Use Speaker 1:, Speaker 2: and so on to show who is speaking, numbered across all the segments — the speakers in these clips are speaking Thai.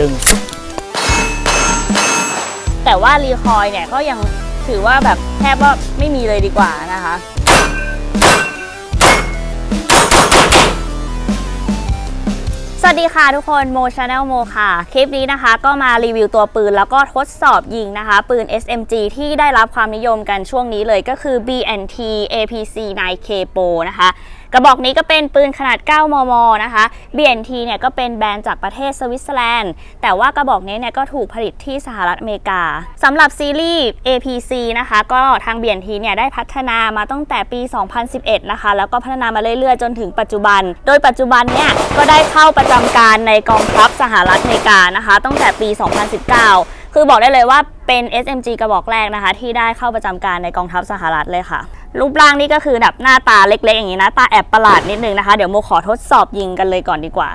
Speaker 1: ดึง
Speaker 2: แต่ว่ารีคอยเนี่ยก็ยังถือว่าแบบแทบว่าไม่มีเลยดีกว่านะคะ สวัสดีค่ะทุกคนโมชาแนลโมค่ะ คลิปนี้นะคะก็มารีวิวตัวปืนแล้วก็ทดสอบยิงนะคะ ปืน SMG ที่ได้รับความนิยมกันช่วงนี้เลยก็คือ BNT APC 9K Pro นะคะ กระบอกนี้ก็เป็นปืนขนาด 9 มม นะคะ BNT เนี่ยก็เป็นแบรนด์จากประเทศสวิตเซอร์แลนด์ แต่ว่ากระบอกนี้เนี่ยก็ถูกผลิตที่สหรัฐอเมริกา สำหรับซีรีส์ APC นะคะ ก็ทาง BNT เนี่ยได้พัฒนามาตั้งแต่ปี 2011 นะคะ แล้วก็พัฒนามาเรื่อยๆ จนถึงปัจจุบัน โดยปัจจุบันเนี่ยก็ได้เข้าประจำการในกองทัพสหรัฐอเมริกานะคะ ตั้งแต่ปี 2019 คือบอกได้เลยว่าเป็น SMG กระบอกแรกนะคะ ที่ได้เข้าประจำการในกองทัพสหรัฐเลยค่ะ รูปร่างนี่ก็คือแบบหน้าตาเล็กๆอย่างนี้นะตาแอบประหลาดนิดนึงนะคะ เดี๋ยวโมขอทดสอบยิงกันเลยก่อนดีกว่า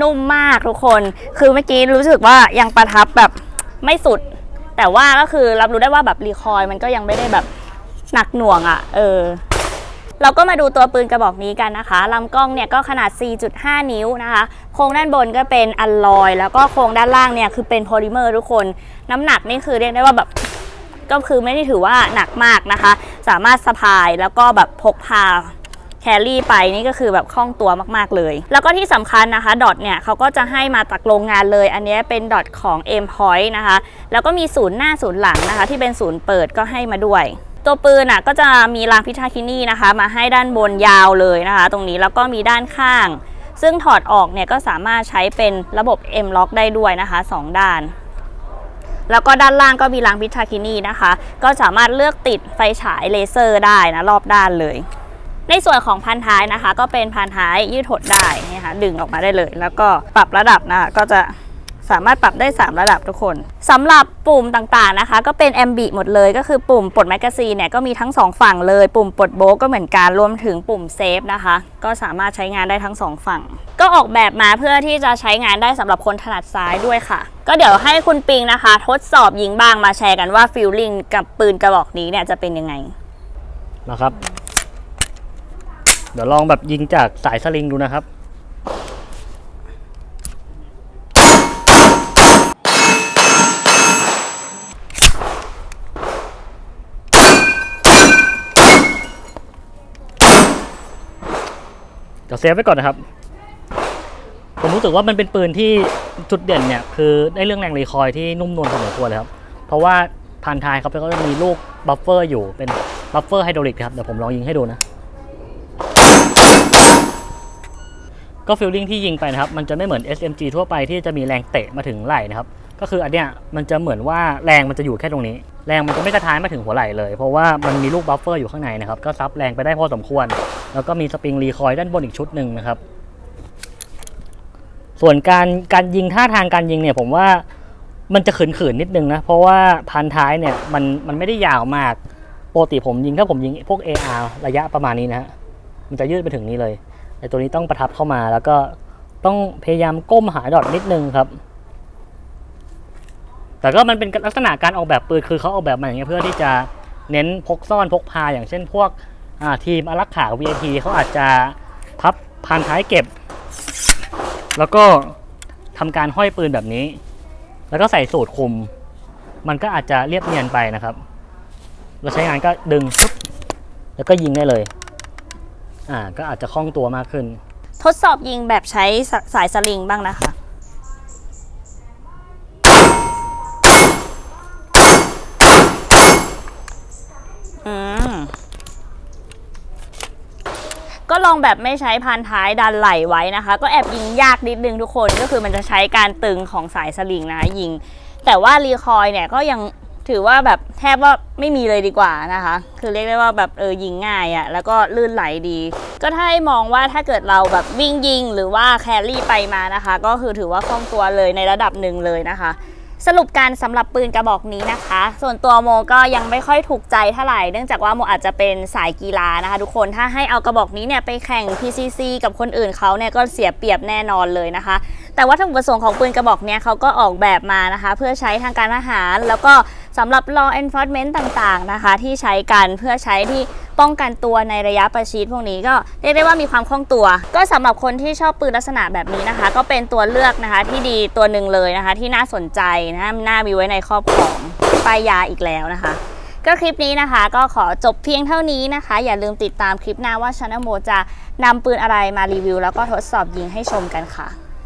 Speaker 2: นุ่มมากทุกคน คือเมื่อกี้รู้สึกว่ายังประทับแบบไม่สุด แต่ว่าก็คือรับรู้ได้ว่าแบบรีคอยมันก็ยังไม่ได้แบบ หนักหน่วงอะ่ะ เออ เราก็มาดูตัวปืนกระบอกนี้กันนะคะลำกล้องเนี่ยก็ขนาด 4.5 นิ้วนะคะ โครงด้านบนก็เป็นอัลลอย แล้วก็โครงด้านล่างเนี่ยคือเป็นโพลิเมอร์ทุกคน น้ำหนักนี่คือเรียกได้ว่าแบบก็คือไม่ได้ถือว่าหนักมากนะคะ สามารถสะพายแล้วก็แบบพกพาแครี่ไปนี่ก็คือแบบคล่องตัวมาก ๆ เลย แล้วก็ที่สำคัญนะคะ ดอทเนี่ยเขาก็จะให้มาจากโรงงานเลย อันนี้เป็นดอทของ M Point นะคะ แล้วก็มีศูนย์หน้าศูนย์หลังนะคะ ที่เป็นศูนย์เปิดก็ให้มาด้วย ตัวปืนอะก็จะมีรางพิทาคินีนะคะ มาให้ด้านบนยาวเลยนะคะ ตรงนี้แล้วก็มีด้านข้าง ซึ่งถอดออกเนี่ยก็สามารถใช้เป็นระบบ M Lock ได้ด้วยนะคะสองด้าน แล้วก็ด้านล่างก็มีรางพิทาคินีนะคะ ก็สามารถเลือกติดไฟฉายเลเซอร์ได้นะรอบด้านเลยในส่วนของพันท้ายนะคะ ก็เป็นพันท้ายยืดหดได้นี่ค่ะดึงออกมาได้เลย แล้วก็ปรับระดับนะคะก็จะ สามารถปรับได้ 3 ระดับทุกคนสำหรับปุ่มต่างๆนะคะ ก็เป็น m b หมดเลยก็คือปุ่มปลดแมกกาซีนเนี่ยก็มีทั้ง 2 ฝั่งเลย ปุ่มปลดโบก็เหมือนกันรวมถึงปุ่มเซฟนะคะ ก็สามารถใช้งานได้ทั้ง 2 ฝั่ง ก็ออกแบบมาเพื่อที่จะใช้งานได้สำหรับคนถนัดซ้ายด้วยค่ะ ก็เดี๋ยวให้คุณปิงนะคะ ทดสอบยิงบ้างมาแชร์กันว่าฟิลลิ่งกับปืนกระบอกนี้เนี่ยจะเป็นยังไง
Speaker 1: นะครับ เดี๋ยวลองแบบยิงจากสายสลิงดูนะครับ ดี๋ยวเซฟไว้ก่อนนะครับ ผมรู้สึกว่ามันเป็นปืนที่จุดเด่นเนี่ย คือได้เรื่องแรงรีคอยล์ที่นุ่มนวลพอสมควรเลยครับ เพราะว่าพันทายเขาก็จะมีลูกบัฟเฟอร์อยู่เป็นบัฟเฟอร์ไฮดรอลิกครับ เดี๋ยวผมลองยิงให้ดูนะ ก็ฟิลลิ่งที่ยิงไปนะครับ มันจะไม่เหมือน SMG ทั่วไปที่จะมีแรงเตะมาถึงไหล่นะครับ ก็คืออันเนี้ยมันจะเหมือนว่าแรงมันจะอยู่แค่ตรงนี้ แรงมันจะไม่กระท้ายมาถึงหัวไหล่เลย เพราะว่ามันมีลูกบัฟเฟอร์อยู่ข้างในนะครับ ก็ซับแรงไปได้พอสมควร แล้วก็มีสปริงรีคอยด้านบนอีกชุดหนึ่งนะครับ ส่วนการการยิงท่าทางการยิงเนี่ยผมว่ามันจะขืนๆนิดนึงนะ เพราะว่าพันท้ายเนี่ยมันมันไม่ได้ยาวมากปกติผมยิงถ้าผมยิงพวก AR ระยะประมาณนี้นะฮะมันจะยืดไปถึงนี้เลย แต่ตัวนี้ต้องประทับเข้ามาแล้วก็ต้องพยายามก้มหาดอทนิดนึงครับ แต่ก็มันเป็นลักษณะการออกแบบปืนคือเขาออกแบบมาอย่างเงี้ยเพื่อที่จะเน้นพกซ่อนพกพาอย่างเช่นพวกทีมอารักขา VIP เขาอาจจะพับพันท้ายเก็บ แล้วก็ทำการห้อยปืนแบบนี้ แล้วก็ใส่สูตรคุม มันก็อาจจะเรียบเนียนไปนะครับเราใช้งานก็ดึงปุ๊บแล้วก็ยิงได้เลย อ่า ก็อาจจะคล่องตัวมากขึ้น
Speaker 2: ทดสอบยิงแบบใช้สสายสลิงบ้างนะคะ อืมก็ลองแบบไม่ใช้พันท้ายดันไหลไว้นะคะ ก็แอบยิงยากนิดนึงทุกคนก็คือมันจะใช้การตึงของสายสลิงนะคะยิง แต่ว่ารีคอยเนี่ยก็ยังถือว่าแบบแทบว่าไม่มีเลยดีกว่านะคะ คือเรียกได้ว่าแบบเออยิงง่ายอะ่ะแล้วก็ลื่นไหลดี ก็ถ้าให้มองว่าถ้าเกิดเราแบบวิ่งยิงหรือว่าแครี่ไปมานะคะ ก็คือถือว่าคล่องตัวเลยในระดับหนึ่งเลยนะคะ สรุปการสำหรับปืนกระบอกนี้นะคะ ส่วนตัวโมก็ยังไม่ค่อยถูกใจเท่าไหร่ เนื่องจากว่าโมอาจจะเป็นสายกีฬานะคะ ทุกคนถ้าให้เอากระบอกนี้เนี่ยไปแข่ง PCC กับคนอื่นเขาเนี่ยก็เสียเปรียบแน่นอนเลยนะคะ แต่วัตถุประสงค์ของปืนกระบอกเนี้ยเขาก็ออกแบบมานะคะ เพื่อใช้ทางการทหาร แล้วก็สำหรับ law enforcement ต่างๆนะคะ ที่ใช้กันเพื่อใช้ที่ ป้องกันตัวในระยะประชิดพวกนี้ก็เรียกได้ว่ามีความคล่องตัว ก็สำหรับคนที่ชอบปืนลักษณะแบบนี้นะคะ ก็เป็นตัวเลือกนะคะที่ดีตัวหนึ่งเลยนะคะ ที่น่าสนใจนะน่ามีไว้ในครอบครองป้ายยาอีกแล้วนะคะ ก็คลิปนี้นะคะ ก็ขอจบเพียงเท่านี้นะคะ อย่าลืมติดตามคลิปหน้าว่าชาแนลโมจะนำปืนอะไรมารีวิว แล้วก็ทดสอบยิงให้ชมกันค่ะ